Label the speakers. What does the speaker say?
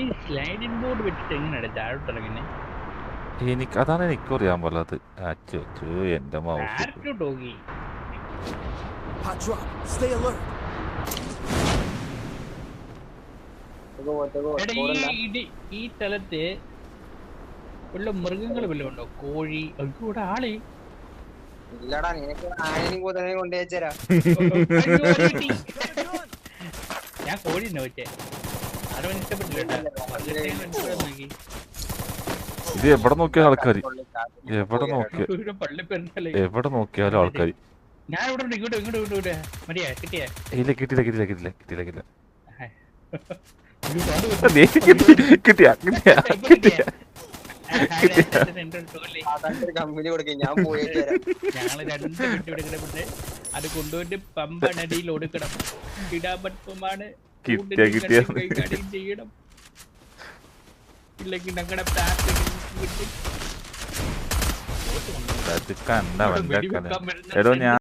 Speaker 1: ഇത് sliding board വെച്ചിട്ട് എങ്ങനെയാണ് താഴോട്ട് ഇറങ്ങുന്നത്
Speaker 2: എനിക്ക് അതാണ് എനിക്കും അറിയാൻ പാടില്ലാത്ത അച്ചോ അച്ചോ എന്റെ mouse
Speaker 3: Hot drop. Stay alert.
Speaker 1: എടാ ഈ. സ്ഥലത്ത് ഉള്ള മൃഗങ്ങൾ വല്ലതും ഉണ്ടോ? കോഴി കൂടെ ആളെ.
Speaker 4: ഇല്ലടാ നിനക്ക് ആനയും കുതിരനെയും കൊണ്ടുവച്ചരാ
Speaker 1: ഞാൻ കോഴി തന്നെ വെച്ചേ.
Speaker 2: ഇത് എവിടെ നോക്കിയാലും ആൾക്കാർ എവിടെ നോക്കിയ? എവിടെ നോക്കിയാലും ആൾക്കാർ
Speaker 1: ഞാനിവിടെ
Speaker 2: ഇല്ല കിട്ടില്ല കിട്ടിയ കിട്ടിയ കിട്ടിയ.
Speaker 4: കമ്പനി ഞാൻ പോയിട്ട്
Speaker 1: ഞങ്ങൾ രണ്ട് മിനിറ്റ് അത് കൊണ്ടുപോയിട്ട് പമ്പണടിയിൽ ഒടുക്കണം കിടാപത്വമാണ്
Speaker 2: കിട്ടിയ കിട്ടിയ
Speaker 1: ചെയ്യണം. ഇല്ലെങ്കിൽ ഞങ്ങളുടെ
Speaker 2: കണ്ട എടോ ഞാൻ